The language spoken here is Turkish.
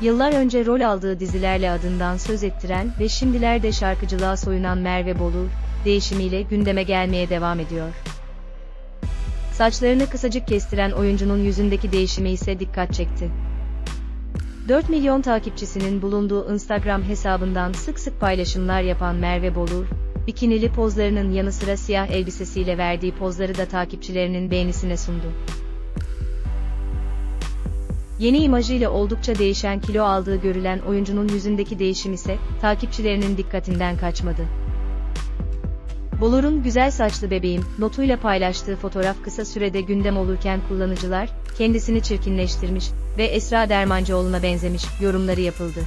Yıllar önce rol aldığı dizilerle adından söz ettiren ve şimdilerde şarkıcılığa soyunan Merve Bolur, değişimiyle gündeme gelmeye devam ediyor. Saçlarını kısacık kestiren oyuncunun yüzündeki değişimi ise dikkat çekti. 4 milyon takipçisinin bulunduğu Instagram hesabından sık sık paylaşımlar yapan Merve Bolur, bikinili pozlarının yanı sıra siyah elbisesiyle verdiği pozları da takipçilerinin beğenisine sundu. Yeni imajıyla oldukça değişen kilo aldığı görülen oyuncunun yüzündeki değişim ise takipçilerinin dikkatinden kaçmadı. Bolur'un güzel saçlı bebeğim notuyla paylaştığı fotoğraf kısa sürede gündem olurken kullanıcılar kendisini çirkinleştirmiş ve Esra Dermancıoğlu'na benzemiş yorumları yapıldı.